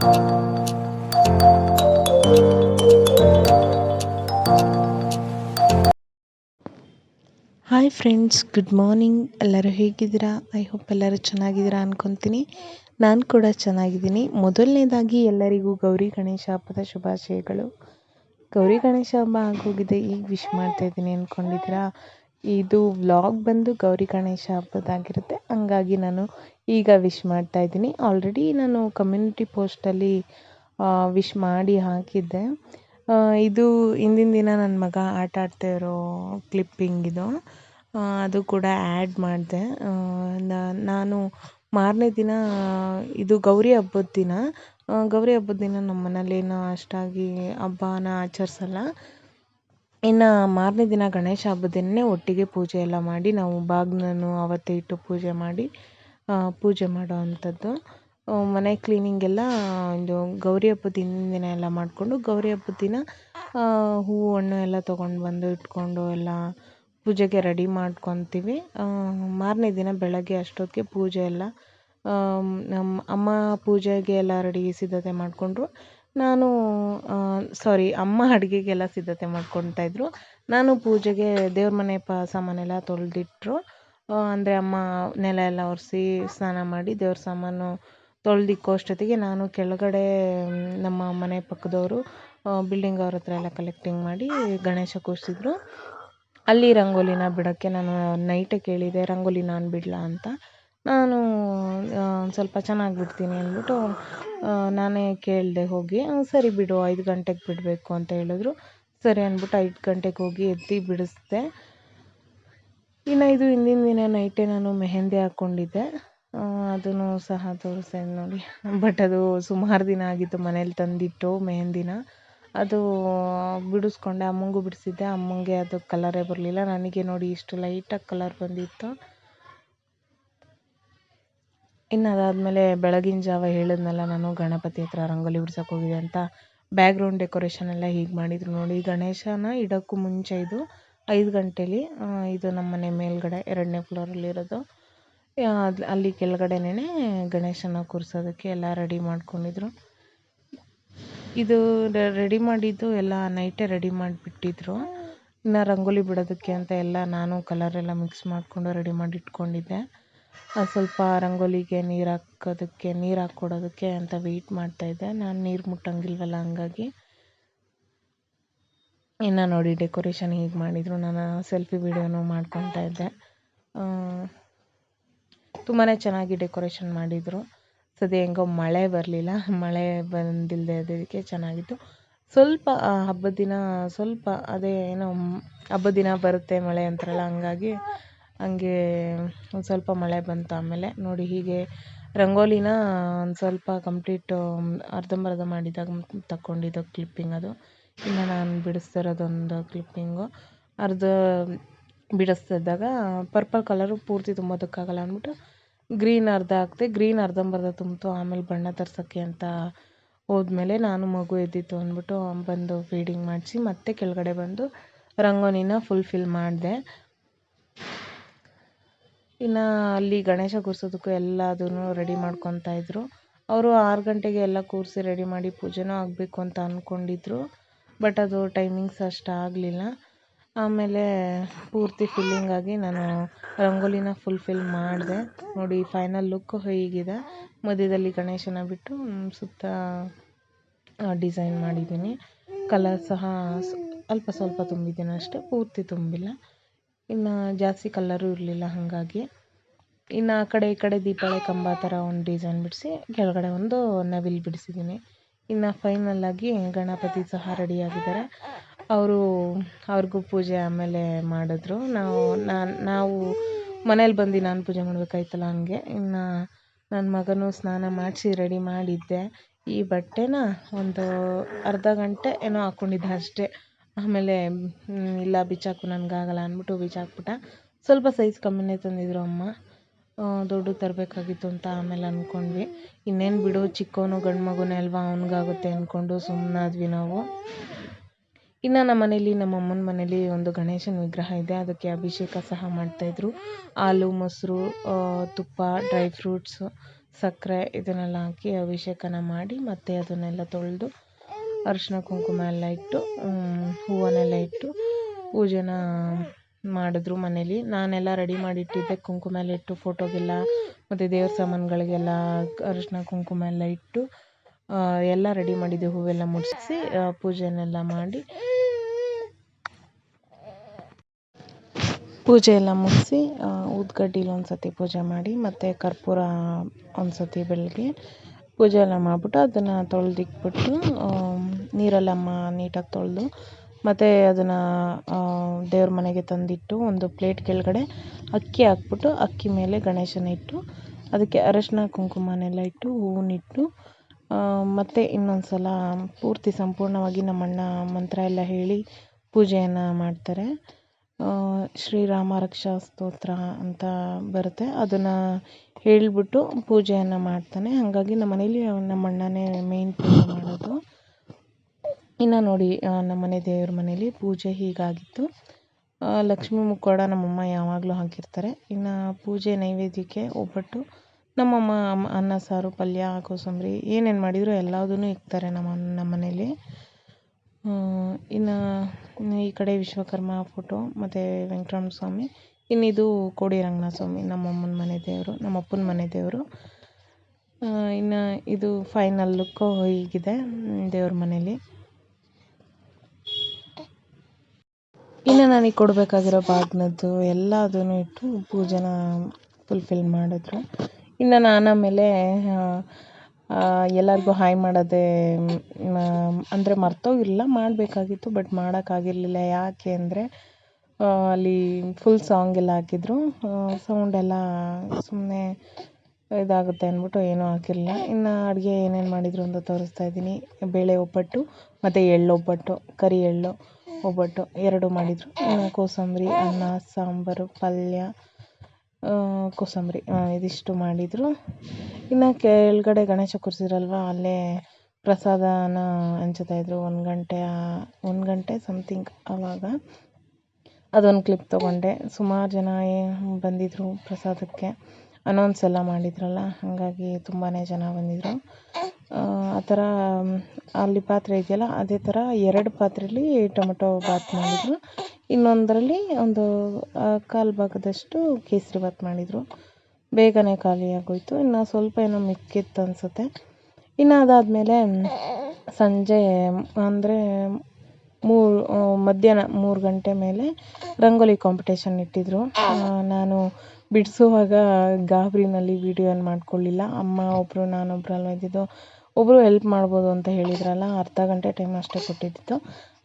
Hi friends good morning ಎಲ್ಲರೂ ಹೇಗಿದ್ದೀರಾ? I hope ಎಲ್ಲರೂ ಚೆನ್ನಾಗಿದ್ದೀರಾ ಅನ್ಕೊತೀನಿ. ನಾನು ಕೂಡ ಚೆನ್ನಾಗಿದ್ದೀನಿ. ಮೊದಲನೇದಾಗಿ ಎಲ್ಲರಿಗೂ ಗೌರಿ ಗಣೇಶ ಹಬ್ಬದ ಶುಭಾಶಯಗಳು. ಗೌರಿ ಗಣೇಶ ಹಬ್ಬ ಆಗೋಗಿದೆ, ಈಗ ವಿಶ್ ಮಾಡ್ತಾ ಇದ್ದೀನಿ ಅಂದ್ಕೊಂಡಿದ್ದೀರಾ ಇದು ವ್ಲಾಗ್ ಬಂದು ಗೌರಿ ಗಣೇಶ ಹಬ್ಬದಾಗಿರುತ್ತೆ. ಹಂಗಾಗಿ ನಾನು ಈಗ ವಿಶ್ ಮಾಡ್ತಾ ಇದ್ದೀನಿ. ಆಲ್ರೆಡಿ ನಾನು ಕಮ್ಯುನಿಟಿ ಪೋಸ್ಟಲ್ಲಿ ವಿಶ್ ಮಾಡಿ ಹಾಕಿದ್ದೆ. ಇದು ಹಿಂದಿನ ದಿನ ನನ್ನ ಮಗ ಆಟ ಆಡ್ತಾ ಇರೋ ಕ್ಲಿಪ್ಪಿಂಗ್ ಇದು. ಅದು ಕೂಡ ಆ್ಯಡ್ ಮಾಡಿದೆ. ನಾನು ಮಾರನೇ ದಿನ, ಇದು ಗೌರಿ ಹಬ್ಬದ ದಿನ. ಗೌರಿ ಹಬ್ಬದ ದಿನ ನಮ್ಮ ಮನೇಲೇನು ಅಷ್ಟಾಗಿ ಹಬ್ಬನ ಆಚರಿಸಲ್ಲ. ಇನ್ನು ಮಾರನೇ ದಿನ ಗಣೇಶ ಹಬ್ಬದ ದಿನವೇ ಒಟ್ಟಿಗೆ ಪೂಜೆ ಎಲ್ಲ ಮಾಡಿ, ನಾವು ಬಾಗಿಲನ್ನು ಅವತ್ತೇ ಇಟ್ಟು ಪೂಜೆ ಮಾಡಿ ಪೂಜೆ ಮಾಡೋ ಅಂಥದ್ದು. ಮನೆ ಕ್ಲೀನಿಂಗ್ ಎಲ್ಲ ಒಂದು ಗೌರಿ ಹಬ್ಬದ ಹಿಂದಿನ ದಿನ ಎಲ್ಲ ಮಾಡಿಕೊಂಡು, ಗೌರಿ ಹಬ್ಬದ ದಿನ ಹೂವು, ಹಣ್ಣು ಎಲ್ಲ ತೊಗೊಂಡು ಬಂದು ಇಟ್ಕೊಂಡು ಎಲ್ಲ ಪೂಜೆಗೆ ರೆಡಿ ಮಾಡ್ಕೊತೀವಿ. ಮಾರನೇ ದಿನ ಬೆಳಗ್ಗೆ ಅಷ್ಟೊತ್ತಿಗೆ ಪೂಜೆ ಎಲ್ಲ ನಮ್ಮ ಅಮ್ಮ ಪೂಜೆಗೆ ಎಲ್ಲ ರೆಡಿ ಸಿದ್ಧತೆ ಮಾಡಿಕೊಂಡ್ರು. ನಾನು ಸಾರಿ ಅಮ್ಮ ಅಡುಗೆಗೆಲ್ಲ ಸಿದ್ಧತೆ ಮಾಡ್ಕೊತಾ ಇದ್ದರು ನಾನು ಪೂಜೆಗೆ ದೇವ್ರ ಮನೆ ಪ, ಸಾಮಾನೆಲ್ಲ ತೊಳೆದಿಟ್ರು. ಅಂದರೆ ಅಮ್ಮ ನೆಲ ಎಲ್ಲ ಒರೆಸಿ ಸ್ನಾನ ಮಾಡಿ ದೇವ್ರ ಸಾಮಾನು ತೊಳೆದಿಕ್ಕೋ ಅಷ್ಟೊತ್ತಿಗೆ ನಾನು ಕೆಳಗಡೆ ನಮ್ಮ ಮನೆ ಪಕ್ಕದವರು ಬಿಲ್ಡಿಂಗ್ ಅವ್ರ ಹತ್ರ ಎಲ್ಲ ಕಲೆಕ್ಟಿಂಗ್ ಮಾಡಿ ಗಣೇಶ ಕೂರಿಸಿದ್ರು. ಅಲ್ಲಿ ರಂಗೋಲಿನ ಬಿಡೋಕ್ಕೆ ನಾನು ನೈಟೇ ಕೇಳಿದೆ, ರಂಗೋಲಿ ನಾನು ಬಿಡಲಾ ಅಂತ. ನಾನು ಒಂದು ಸ್ವಲ್ಪ ಚೆನ್ನಾಗಿ ಬಿಡ್ತೀನಿ ಅಂದ್ಬಿಟ್ಟು ನಾನೇ ಕೇಳಿದೆ ಹೋಗಿ ಸರಿ ಬಿಡು, ಐದು ಗಂಟೆಗೆ ಬಿಡಬೇಕು ಅಂತ ಹೇಳಿದ್ರು. ಸರಿ ಅಂದ್ಬಿಟ್ಟು ಐದು ಗಂಟೆಗೆ ಹೋಗಿ ಎದ್ದು ಬಿಡಿಸ್ದೆ. ಇನ್ನು ಇದು ಹಿಂದಿನ ದಿನ ನೈಟೇ ನಾನು ಮೆಹೆಂದಿ ಹಾಕ್ಕೊಂಡಿದ್ದೆ. ಅದನ್ನು ಸಹ ತೋರಿಸ್ದೆ ನೋಡಿ. ಬಟ್ ಅದು ಸುಮಾರು ದಿನ ಆಗಿತ್ತು ಮನೇಲಿ ತಂದಿಟ್ಟು ಮೆಹೆಂದಿನ. ಅದು ಬಿಡಿಸ್ಕೊಂಡೆ, ಅಮ್ಮಂಗೂ ಬಿಡಿಸಿದ್ದೆ. ಅಮ್ಮಂಗೆ ಅದು ಕಲರೇ ಬರಲಿಲ್ಲ. ನನಗೆ ನೋಡಿ ಇಷ್ಟು ಲೈಟಾಗಿ ಕಲರ್ ಬಂದಿತ್ತು. ಇನ್ನು ಅದಾದಮೇಲೆ ಬೆಳಗಿನ ಜಾವ ಹೇಳಿದ್ನಲ್ಲ ನಾನು, ಗಣಪತಿ ಹತ್ರ ರಂಗೋಲಿ ಬಿಡ್ಸಕ್ಕೆ ಹೋಗಿದ್ದೆ ಅಂತ. ಬ್ಯಾಗ್ರೌಂಡ್ ಡೆಕೋರೇಷನ್ ಎಲ್ಲ ಹೀಗೆ ಮಾಡಿದ್ರು ನೋಡಿ. ಗಣೇಶನ ಇಡೋಕ್ಕೂ ಮುಂಚೆ ಇದು ಐದು ಗಂಟೇಲಿ ಇದು ನಮ್ಮ ಮನೆ ಮೇಲ್ಗಡೆ, ಎರಡನೇ ಫ್ಲೋರಲ್ಲಿರೋದು ಅಲ್ಲಿ ಕೆಳಗಡೆನೇ ಗಣೇಶನ ಕೂರಿಸೋದಕ್ಕೆ ಎಲ್ಲ ರೆಡಿ ಮಾಡ್ಕೊಂಡಿದ್ರು. ಇದು ರೆಡಿ ಮಾಡಿದ್ದು ಎಲ್ಲ ನೈಟೇ ರೆಡಿ ಮಾಡಿಬಿಟ್ಟಿದ್ರು. ಇನ್ನು ರಂಗೋಲಿ ಬಿಡೋದಕ್ಕೆ ಅಂತ ಎಲ್ಲ ನಾನು ಕಲರೆಲ್ಲ ಮಿಕ್ಸ್ ಮಾಡಿಕೊಂಡು ರೆಡಿ ಮಾಡಿ ಇಟ್ಕೊಂಡಿದ್ದೆ. ಸ್ವಲ್ಪ ರಂಗೋಲಿಗೆ ನೀರು ಹಾಕೋದಕ್ಕೆ, ನೀರು ಹಾಕ್ಕೊಡೋದಕ್ಕೆ ಅಂತ ವೆಯ್ಟ್ ಮಾಡ್ತಾಯಿದ್ದೆ ನಾನು ನೀರು ಮುಟ್ಟೋಂಗಿಲ್ವಲ್ಲ, ಹಂಗಾಗಿ. ಇನ್ನು ನೋಡಿ ಡೆಕೋರೇಷನ್ ಹೀಗೆ ಮಾಡಿದರು. ನಾನು ಸೆಲ್ಫಿ ವೀಡಿಯೋನೂ ಮಾಡ್ಕೊತಾ ಇದ್ದೆ. ತುಂಬಾ ಚೆನ್ನಾಗಿ ಡೆಕೋರೇಷನ್ ಮಾಡಿದರು. ಸದ್ಯ ಹೆಂಗೋ ಮಳೆ ಬರಲಿಲ್ಲ. ಮಳೆ ಬಂದಿಲ್ಲದೆ ಅದಕ್ಕೆ ಚೆನ್ನಾಗಿತ್ತು. ಸ್ವಲ್ಪ ಹಬ್ಬದ ದಿನ ಸ್ವಲ್ಪ ಅದೇ, ಏನೋ, ಹಬ್ಬದ ದಿನ ಬರುತ್ತೆ ಮಳೆ ಅಂತಾರಲ್ಲ, ಹಂಗಾಗಿ ಹಂಗೆ ಒಂದು ಸ್ವಲ್ಪ ಮಳೆ ಬಂತು ಆಮೇಲೆ ನೋಡಿ ಹೀಗೆ ರಂಗೋಲಿನ ಒಂದು ಸ್ವಲ್ಪ ಕಂಪ್ಲೀಟು ಅರ್ಧಂಬರ್ಧ ಮಾಡಿದಾಗ ತಕ್ಕೊಂಡಿದ್ದು ಕ್ಲಿಪ್ಪಿಂಗ್ ಅದು. ಇನ್ನು ನಾನು ಬಿಡಿಸ್ತಿರೋದೊಂದು ಕ್ಲಿಪ್ಪಿಂಗು ಅರ್ಧ ಬಿಡಿಸ್ತಿದ್ದಾಗ ಪರ್ಪಲ್ ಕಲರು ಪೂರ್ತಿ ತುಂಬೋದಕ್ಕಾಗಲ್ಲ ಅಂದ್ಬಿಟ್ಟು ಗ್ರೀನ್ ಅರ್ಧ ಹಾಕಿದೆ ಗ್ರೀನ್ ಅರ್ಧಂಬರ್ಧ ತುಂಬಿತು. ಆಮೇಲೆ ಬಣ್ಣ ತರ್ಸೋಕ್ಕೆ ಅಂತ ಹೋದ್ಮೇಲೆ ನಾನು ಮಗು ಎದ್ದಿತ್ತು ಅಂದ್ಬಿಟ್ಟು ಬಂದು ಫೀಡಿಂಗ್ ಮಾಡಿಸಿ ಮತ್ತೆ ಕೆಳಗಡೆ ಬಂದು ರಂಗೋಲಿನ ಫುಲ್ಫಿಲ್ ಮಾಡಿದೆ. ಇನ್ನು ಅಲ್ಲಿ ಗಣೇಶ ಕೂರ್ಸೋದಕ್ಕೂ ಎಲ್ಲದನ್ನು ರೆಡಿ ಮಾಡ್ಕೊತಾ ಇದ್ದರು ಅವರು ಆರು ಗಂಟೆಗೆ ಎಲ್ಲ ಕೂರಿಸಿ ರೆಡಿ ಮಾಡಿ ಪೂಜೆನೂ ಆಗಬೇಕು ಅಂತ ಅಂದ್ಕೊಂಡಿದ್ರು ಬಟ್ ಅದು ಟೈಮಿಂಗ್ಸ್ ಅಷ್ಟು ಆಗಲಿಲ್ಲ. ಆಮೇಲೆ ಪೂರ್ತಿ ಫಿಲ್ಲಿಂಗ್ ಆಗಿ ನಾನು ರಂಗೋಲಿನ ಫುಲ್ಫಿಲ್ ಮಾಡಿದೆ. ನೋಡಿ ಫೈನಲ್ ಲುಕ್ ಹೀಗಿದೆ. ಮಧ್ಯದಲ್ಲಿ ಗಣೇಶನ ಬಿಟ್ಟು ಸುತ್ತ ಡಿಸೈನ್ ಮಾಡಿದ್ದೀನಿ. ಕಲರ್ ಸಹ ಸ್- ಅಲ್ಪ ಸ್ವಲ್ಪ ತುಂಬಿದ್ದೀನಿ ಅಷ್ಟೇ. ಪೂರ್ತಿ ತುಂಬಿಲ್ಲ. ಇನ್ನು ಜಾಸ್ತಿ ಕಲ್ಲರು ಇರಲಿಲ್ಲ ಹಾಗಾಗಿ. ಇನ್ನು ಆ ಕಡೆ ಈ ಕಡೆ ದೀಪಾವಳಿ ಕಂಬ ಥರ ಒಂದು ಡಿಸೈನ್ ಬಿಡಿಸಿ, ಕೆಳಗಡೆ ಒಂದು ನವಿಲು ಬಿಡಿಸಿದ್ದೀನಿ ಇನ್ನು ಫೈನಲ್ಲಾಗಿ ಗಣಪತಿ ಸಹ ರೆಡಿಯಾಗಿದ್ದಾರೆ ಅವರು, ಅವ್ರಿಗೂ ಪೂಜೆ ಆಮೇಲೆ ಮಾಡಿದ್ರು. ನಾವು, ನಾನು, ನಾವು ಮನೇಲಿ ಬಂದು ನಾನು ಪೂಜೆ ಮಾಡಬೇಕಾಯ್ತಲ್ಲ ಹಂಗೆ. ಇನ್ನು ನನ್ನ ಮಗನೂ ಸ್ನಾನ ಮಾಡಿಸಿ ರೆಡಿ ಮಾಡಿದ್ದೆ. ಈ ಬಟ್ಟೆನ ಒಂದು ಅರ್ಧ ಗಂಟೆ ಏನೋ ಹಾಕ್ಕೊಂಡಿದ್ದೆ ಅಷ್ಟೇ. ಆಮೇಲೆ ಇಲ್ಲ ಬಿಚ್ಚಾಕು ನನಗಾಗಲ್ಲ ಅಂದ್ಬಿಟ್ಟು ಬಿಚ್ಚಾಕ್ಬಿಟ್ಟ. ಸ್ವಲ್ಪ ಸೈಜ್ ಕಮ್ಮಿನೇ ತಂದಿದ್ರು ಅಮ್ಮ. ದೊಡ್ಡದು ತರಬೇಕಾಗಿತ್ತು ಅಂತ ಆಮೇಲೆ ಅಂದ್ಕೊಂಡ್ವಿ ಇನ್ನೇನು ಬಿಡು, ಚಿಕ್ಕವನು ಗಂಡು ಮಗುನೇ ಅಲ್ವಾ, ಅವ್ನಿಗಾಗುತ್ತೆ ಅಂದ್ಕೊಂಡು ಸುಮ್ಮನಾದ್ವಿ ನಾವು. ಇನ್ನು ನಮ್ಮ ಮನೇಲಿ ನಮ್ಮ ಅಮ್ಮನ ಮನೇಲಿ ಒಂದು ಗಣೇಶನ ವಿಗ್ರಹ ಇದೆ. ಅದಕ್ಕೆ ಅಭಿಷೇಕ ಸಹ ಮಾಡ್ತಾಯಿದ್ರು ಹಾಲು, ಮೊಸರು ತುಪ್ಪ ಡ್ರೈ ಫ್ರೂಟ್ಸು ಸಕ್ಕರೆ ಇದನ್ನೆಲ್ಲ ಹಾಕಿ ಅಭಿಷೇಕನ ಮಾಡಿ ಮತ್ತೆ ಅದನ್ನೆಲ್ಲ ತೊಳೆದು ಅರಿಶಿನ ಕುಂಕುಮ ಎಲ್ಲ ಇಟ್ಟು ಹೂವನ್ನೆಲ್ಲ ಇಟ್ಟು ಪೂಜೆನ ಮಾಡಿದ್ರು ಮನೇಲಿ. ನಾನೆಲ್ಲ ರೆಡಿ ಮಾಡಿ ಇಟ್ಟಿದ್ದೆ ಕುಂಕುಮ ಎಲ್ಲ ಇಟ್ಟು, ಫೋಟೋಗೆಲ್ಲ ಮತ್ತು ದೇವ್ರ ಸಾಮಾನುಗಳಿಗೆಲ್ಲ ಅರಿಶಿನ ಕುಂಕುಮ ಎಲ್ಲ ಇಟ್ಟು ಎಲ್ಲ ರೆಡಿ ಮಾಡಿದ್ದೆ, ಹೂವೆಲ್ಲ ಮುಡಿಸಿ ಪೂಜೆನೆಲ್ಲ ಮಾಡಿ. ಪೂಜೆ ಎಲ್ಲ ಮುಗಿಸಿ ಊದ್ಗಡ್ಡಿಲಿ ಒಂದು ಸತಿ ಪೂಜೆ ಮಾಡಿ, ಮತ್ತು ಕರ್ಪೂರ ಒಂದು ಸತಿ ಬೆಳಗ್ಗೆ ಪೂಜೆ ಎಲ್ಲ ಮಾಡಿಬಿಟ್ಟು ಅದನ್ನು ತೊಳೆದಿಕ್ಬಿಟ್ಟು ಮಾ ನೀಟಾಗಿ ತೊಳೆದು, ಮತ್ತು ಅದನ್ನು ದೇವ್ರ ಮನೆಗೆ ತಂದಿಟ್ಟು ಒಂದು ಪ್ಲೇಟ್ ಕೆಳಗಡೆ ಅಕ್ಕಿ ಹಾಕ್ಬಿಟ್ಟು, ಅಕ್ಕಿ ಮೇಲೆ ಗಣೇಶನ ಇಟ್ಟು, ಅದಕ್ಕೆ ಅರಶಿನ, ಕುಂಕುಮನೆಲ್ಲ ಇಟ್ಟು ಹೂವನ್ನಿಟ್ಟು ಮತ್ತು ಇನ್ನೊಂದು ಸಲ ಪೂರ್ತಿ ಸಂಪೂರ್ಣವಾಗಿ ನಮ್ಮಣ್ಣ ಮಂತ್ರ ಎಲ್ಲ ಹೇಳಿ ಪೂಜೆಯನ್ನು ಮಾಡ್ತಾರೆ. ಶ್ರೀರಾಮ ರಕ್ಷಾ ಸ್ತೋತ್ರ ಅಂತ ಬರುತ್ತೆ. ಅದನ್ನು ಹೇಳಿಬಿಟ್ಟು ಪೂಜೆಯನ್ನು ಮಾಡ್ತಾನೆ. ಹಾಗಾಗಿ ನಮ್ಮ ಮನೇಲಿ ನಮ್ಮ ಅಣ್ಣನೇ ಮೇಯ್ನ್ ಪೂಜೆ ಮಾಡೋದು. ಇನ್ನು ನೋಡಿ ನಮ್ಮ ಮನೆ ದೇವ್ರ ಮನೇಲಿ ಪೂಜೆ ಹೀಗಾಗಿತ್ತು. ಲಕ್ಷ್ಮೀ ಮುಖವಾಡ ನಮ್ಮಮ್ಮ ಯಾವಾಗಲೂ ಹಾಕಿರ್ತಾರೆ. ಇನ್ನು ಪೂಜೆ ನೈವೇದ್ಯಕ್ಕೆ ಒಬ್ಬಟ್ಟು ನಮ್ಮಮ್ಮ ಅನ್ನ, ಸಾರು, ಪಲ್ಯ ಕೋಸಂಬರಿ ಏನೇನು ಮಾಡಿದರೂ ಎಲ್ಲದನ್ನೂ ಇಕ್ತಾರೆ ನಮ್ಮ ನಮ್ಮ ಮನೇಲಿ. ಈ ಕಡೆ ವಿಶ್ವಕರ್ಮ ಫೋಟೋ, ಮತ್ತು ವೆಂಕಟರಮಣ ಸ್ವಾಮಿ ಇನ್ನಿದು ಕೋಡಿ ರಂಗನಾಥ ಸ್ವಾಮಿ ನಮ್ಮ ಅಮ್ಮನ ಮನೆ ದೇವರು, ನಮ್ಮ ಅಪ್ಪನ ಮನೆ ದೇವರು. ಇನ್ನು ಇದು ಫೈನಲ್ ಲುಕ್ಕು ಹೀಗಿದೆ, ದೇವ್ರ ಮನೇಲಿ. ಇನ್ನು ನನಗೆ ಕೊಡಬೇಕಾಗಿರೋ ಬಾಗ್ನದ್ದು ಎಲ್ಲದನ್ನು ಇಟ್ಟು ಪೂಜೆನ ಫುಲ್ಫಿಲ್ ಮಾಡಿದ್ರು. ಇನ್ನು ನಾನು ಆಮೇಲೆ ಎಲ್ಲರಿಗೂ ಹಾಯ್ ಮಾಡೋದೇ ಅಂದರೆ ಮರ್ತೋಗಿರಲಿಲ್ಲ ಮಾಡಬೇಕಾಗಿತ್ತು ಬಟ್ ಮಾಡೋಕ್ಕಾಗಿರ್ಲಿಲ್ಲ. ಯಾಕೆ ಅಂದರೆ ಅಲ್ಲಿ ಫುಲ್ ಸಾಂಗ್ ಎಲ್ಲ ಹಾಕಿದ್ರು. ಸೌಂಡೆಲ್ಲ ಸುಮ್ಮನೆ ಇದಾಗುತ್ತೆ ಅಂದ್ಬಿಟ್ಟು ಏನೂ ಹಾಕಿರಲಿಲ್ಲ. ಇನ್ನು ಅಡುಗೆ ಏನೇನು ಮಾಡಿದರು ಅಂತ ತೋರಿಸ್ತಾ ಇದ್ದೀನಿ. ಬೇಳೆ ಒಬ್ಬಟ್ಟು, ಮತ್ತು ಎಳ್ಳು ಒಬ್ಬಟ್ಟು, ಕರಿ ಎಳ್ಳು ಒಬ್ಬಟ್ಟು, ಎರಡು ಮಾಡಿದರು. ಇನ್ನು ಕೋಸಂಬರಿ, ಅನ್ನ, ಸಾಂಬಾರು, ಪಲ್ಯ ಕೋಸಂಬರಿ. ಇದಿಷ್ಟು ಮಾಡಿದರು. ಇನ್ನು ಕೆಳಗಡೆ ಗಣೇಶ ಕೂರಿಸಿದ್ರಲ್ವ, ಅಲ್ಲೇ ಪ್ರಸಾದನ ಹಂಚ್ತಾಯಿದ್ರು ಒಂದು ಗಂಟೆ ಒಂದು ಗಂಟೆ ಸಮಥಿಂಗ್ ಆವಾಗ ಅದೊಂದು ಕ್ಲಿಪ್ ತೊಗೊಂಡೆ. ಸುಮಾರು ಜನ ಬಂದಿದ್ದರು ಪ್ರಸಾದಕ್ಕೆ. ಅನೌನ್ಸ್ ಎಲ್ಲ ಮಾಡಿದ್ರಲ್ಲ, ಹಾಗಾಗಿ ತುಂಬಾ ಜನ ಬಂದಿದ್ದರು ಆ ಥರ ಅಲ್ಲಿ ಪಾತ್ರೆ ಇದೆಯಲ್ಲ, ಅದೇ ಥರ ಎರಡು ಪಾತ್ರೆಯಲ್ಲಿ ಟೊಮೆಟೊ ಬಾತ್ ಮಾಡಿದರು. ಇನ್ನೊಂದರಲ್ಲಿ ಒಂದು ಕಾಲು ಭಾಗದಷ್ಟು ಕೇಸರಿ ಬಾತ್ ಮಾಡಿದರು. ಬೇಗನೆ ಖಾಲಿಯಾಗೋಯಿತು ಇನ್ನು ಸ್ವಲ್ಪ ಏನೋ ಮಿಕ್ಕಿತ್ತು ಅನಿಸುತ್ತೆ. ಇನ್ನು ಅದಾದಮೇಲೆ ಸಂಜೆ ಅಂದರೆ ಮೂರು ಮಧ್ಯಾಹ್ನ ಮೂರು ಗಂಟೆ ಮೇಲೆ ರಂಗೋಲಿ ಕಾಂಪಿಟೇಷನ್ ಇಟ್ಟಿದ್ದರು ನಾನು ಬಿಡಿಸುವಾಗ ಗಾಬರಿನಲ್ಲಿ ವೀಡಿಯೋ ಏನು ಮಾಡ್ಕೊಳ್ಳಿಲ್ಲ. ಅಮ್ಮ ಒಬ್ಬರು ನಾನೊಬ್ರು ಅಲ್ಲ ಇದ್ದಿದ್ದು? ಒಬ್ಬರು ಹೆಲ್ಪ್ ಮಾಡ್ಬೋದು ಅಂತ ಹೇಳಿದ್ರಲ್ಲ, ಅರ್ಧ ಗಂಟೆ ಟೈಮ್ ಅಷ್ಟೇ ಕೊಟ್ಟಿದ್ದಿತ್ತು.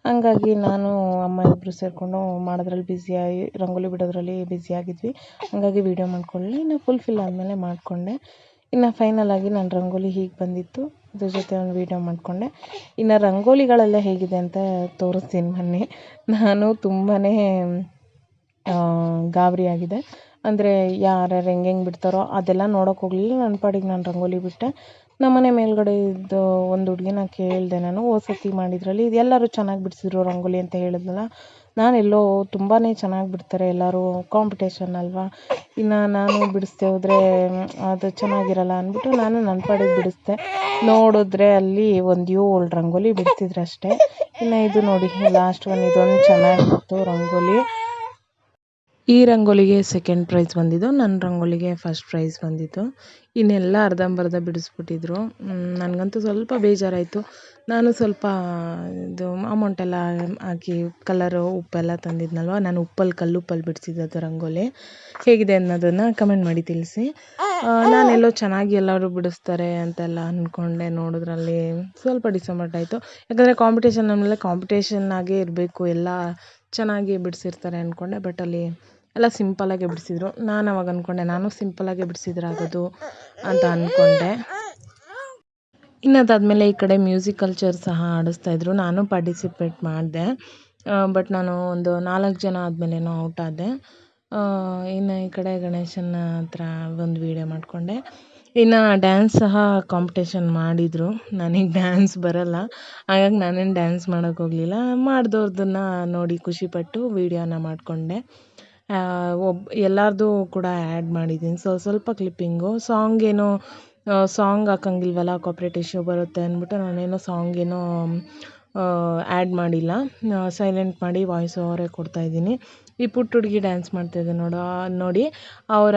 ಹಂಗಾಗಿ ನಾನು, ಅಮ್ಮ ಇಬ್ಬರು ಸೇರಿಕೊಂಡು ಮಾಡೋದ್ರಲ್ಲಿ ಬ್ಯುಸಿಯಾಗಿ ರಂಗೋಲಿ ಬಿಡೋದ್ರಲ್ಲಿ ಬ್ಯುಸಿಯಾಗಿದ್ವಿ ಹಾಗಾಗಿ ವೀಡಿಯೋ ಮಾಡ್ಕೊಳ್ಳಿ ಇನ್ನು ಫುಲ್ಫಿಲ್ ಆದಮೇಲೆ ಮಾಡಿಕೊಂಡೆ. ಇನ್ನು ಫೈನಲಾಗಿ ನಾನು ರಂಗೋಲಿ ಹೀಗೆ ಬಂದಿತ್ತು. ಅದ್ರ ಜೊತೆ ಒಂದು ವೀಡಿಯೋ ಮಾಡಿಕೊಂಡೆ. ಇನ್ನು ರಂಗೋಲಿಗಳೆಲ್ಲ ಹೇಗಿದೆ ಅಂತ ತೋರಿಸ್ತೀನಿ ಮೊನ್ನೆ. ನಾನು ತುಂಬಾ ಗಾಬರಿ ಆಗಿದೆ. ಅಂದರೆ ಯಾರ್ಯಾರು ಹೆಂಗೆಂಗೆ ಬಿಡ್ತಾರೋ ಅದೆಲ್ಲ ನೋಡೋಕೆ ಹೋಗಲಿಲ್ಲ. ನನ್ನ ಪಾಡಿಗೆ ನಾನು ರಂಗೋಲಿ ಬಿಟ್ಟೆ. ನಮ್ಮನೆ ಮೇಲ್ಗಡೆ ಇದ್ದು ಒಂದು ಹುಡುಗಿನ ಕೇಳಿದೆ ನಾನು, ಓ ಸತಿ ಮಾಡಿದ್ರಲ್ಲಿ ಇದು ಎಲ್ಲರೂ ಚೆನ್ನಾಗಿ ಬಿಡಿಸಿದ್ರು ರಂಗೋಲಿ ಅಂತ ಹೇಳಿದ್ನಲ್ಲ. ನಾನೆಲ್ಲೋ ತುಂಬಾ ಚೆನ್ನಾಗಿ ಬಿಡ್ತಾರೆ ಎಲ್ಲರೂ ಕಾಂಪಿಟೇಷನ್ ಅಲ್ವಾ? ಇನ್ನು ನಾನು ಬಿಡಿಸ್ದೆ ಹೋದರೆ ಅದು ಚೆನ್ನಾಗಿರಲ್ಲ ಅಂದ್ಬಿಟ್ಟು ನಾನು ನನ್ನ ಪಾಡಿಗೆ ಬಿಡಿಸ್ದೆ. ನೋಡಿದ್ರೆ ಅಲ್ಲಿ ಒಂದು ಏಳು ರಂಗೋಲಿ ಬಿಡ್ತಿದ್ರು ಅಷ್ಟೇ ಇನ್ನು ಇದು ನೋಡಿ ಲಾಸ್ಟ್ ಒಂದು ಇದೊಂದು ಚೆನ್ನಾಗಿತ್ತು ರಂಗೋಲಿ. ಈ ರಂಗೋಲಿಗೆ ಸೆಕೆಂಡ್ ಪ್ರೈಸ್ ಬಂದಿದ್ದು ನನ್ನ ರಂಗೋಲಿಗೆ ಫಸ್ಟ್ ಪ್ರೈಸ್ ಬಂದಿತ್ತು. ಇನ್ನೆಲ್ಲ ಅರ್ಧಂಬರ್ಧ ಬಿಡಿಸ್ಬಿಟ್ಟಿದ್ರು. ನನಗಂತೂ ಸ್ವಲ್ಪ ಬೇಜಾರಾಯಿತು. ನಾನು ಸ್ವಲ್ಪ ಇದು ಅಮೌಂಟೆಲ್ಲ ಹಾಕಿ ಕಲರು ಉಪ್ಪೆಲ್ಲ ತಂದಿದ್ನಲ್ವ, ನಾನು ಉಪ್ಪಲ್ಲಿ ಕಲ್ಲುಪ್ಪಲ್ಲಿ ಬಿಡಿಸಿದ್ದು ರಂಗೋಲಿ. ಹೇಗಿದೆ ಅನ್ನೋದನ್ನು ಕಮೆಂಟ್ ಮಾಡಿ ತಿಳಿಸಿ. ನಾನೆಲ್ಲೋ ಚೆನ್ನಾಗಿ ಎಲ್ಲರೂ ಬಿಡಿಸ್ತಾರೆ ಅಂತೆಲ್ಲ ಅಂದ್ಕೊಂಡೆ ನೋಡಿದ್ರಲ್ಲಿ ಸ್ವಲ್ಪ ಡಿಸಪಾಯಿಂಟ್ ಆಯಿತು. ಯಾಕಂದರೆ ಕಾಂಪಿಟೇಷನ್ ಆಮೇಲೆ ಕಾಂಪಿಟೇಷನ್ ಆಗೇ ಇರಬೇಕು, ಎಲ್ಲ ಚೆನ್ನಾಗಿ ಬಿಡಿಸಿರ್ತಾರೆ ಅಂದ್ಕೊಂಡೆ ಬಟ್ ಅಲ್ಲಿ ಎಲ್ಲ ಸಿಂಪಲ್ಲಾಗೆ ಬಿಡಿಸಿದ್ರು. ನಾನು ಅವಾಗ ಅಂದ್ಕೊಂಡೆ ನಾನು ಸಿಂಪಲ್ಲಾಗೆ ಬಿಡಿಸಿದ್ರೆ ಆಗೋದು ಅಂತ ಅಂದ್ಕೊಂಡೆ ಇನ್ನು ಅದಾದಮೇಲೆ ಈ ಕಡೆ ಮ್ಯೂಸಿಕ್ ಕಲ್ಚರ್ ಸಹ ಆಡಿಸ್ತಾಯಿದ್ರು ನಾನು ಪಾರ್ಟಿಸಿಪೇಟ್ ಮಾಡಿದೆ. ಬಟ್ ನಾನು ಒಂದು ನಾಲ್ಕು ಜನ ಆದಮೇಲೇನೋ ಔಟ್ ಆದೆ. ಇನ್ನು ಈ ಕಡೆ ಗಣೇಶನ ಹತ್ರ ಒಂದು ವೀಡಿಯೋ ಮಾಡಿಕೊಂಡೆ. ಇನ್ನು ಡ್ಯಾನ್ಸ್ ಸಹ ಕಾಂಪಿಟೇಷನ್ ಮಾಡಿದರು. ನನಗೆ ಡ್ಯಾನ್ಸ್ ಬರಲ್ಲ. ಹಾಗಾಗಿ ನಾನೇನು ಡ್ಯಾನ್ಸ್ ಮಾಡೋಕ್ಕೋಗಲಿಲ್ಲ ಮಾಡಿದವ್ರದನ್ನ ನೋಡಿ ಖುಷಿಪಟ್ಟು ವೀಡಿಯೋನ ಮಾಡಿಕೊಂಡೆ. ಒಬ್ಬ ಎಲ್ಲರದು ಕೂಡ ಆ್ಯಡ್ ಮಾಡಿದ್ದೀನಿ. ಸೊ ಸ್ವಲ್ಪ ಕ್ಲಿಪ್ಪಿಂಗು ಸಾಂಗ್ ಏನೋ ಸಾಂಗ್ ಹಾಕಂಗಿಲ್ವಲ್ಲ ಕಾಪ್ರೇಟ್ ಇಶ್ಯೂ ಬರುತ್ತೆ ಅಂದ್ಬಿಟ್ಟು ನಾನೇನೋ ಸಾಂಗ್ ಏನೋ ಆ್ಯಡ್ ಮಾಡಿಲ್ಲ. ಸೈಲೆಂಟ್ ಮಾಡಿ ವಾಯ್ಸ್ ಓವರೇ ಕೊಡ್ತಾಯಿದ್ದೀನಿ ಈ ಪುಟ್ಟ ಹುಡುಗಿ ಡ್ಯಾನ್ಸ್ ಮಾಡ್ತಾಯಿದ್ದೆ ನೋಡು ನೋಡಿ, ಅವರ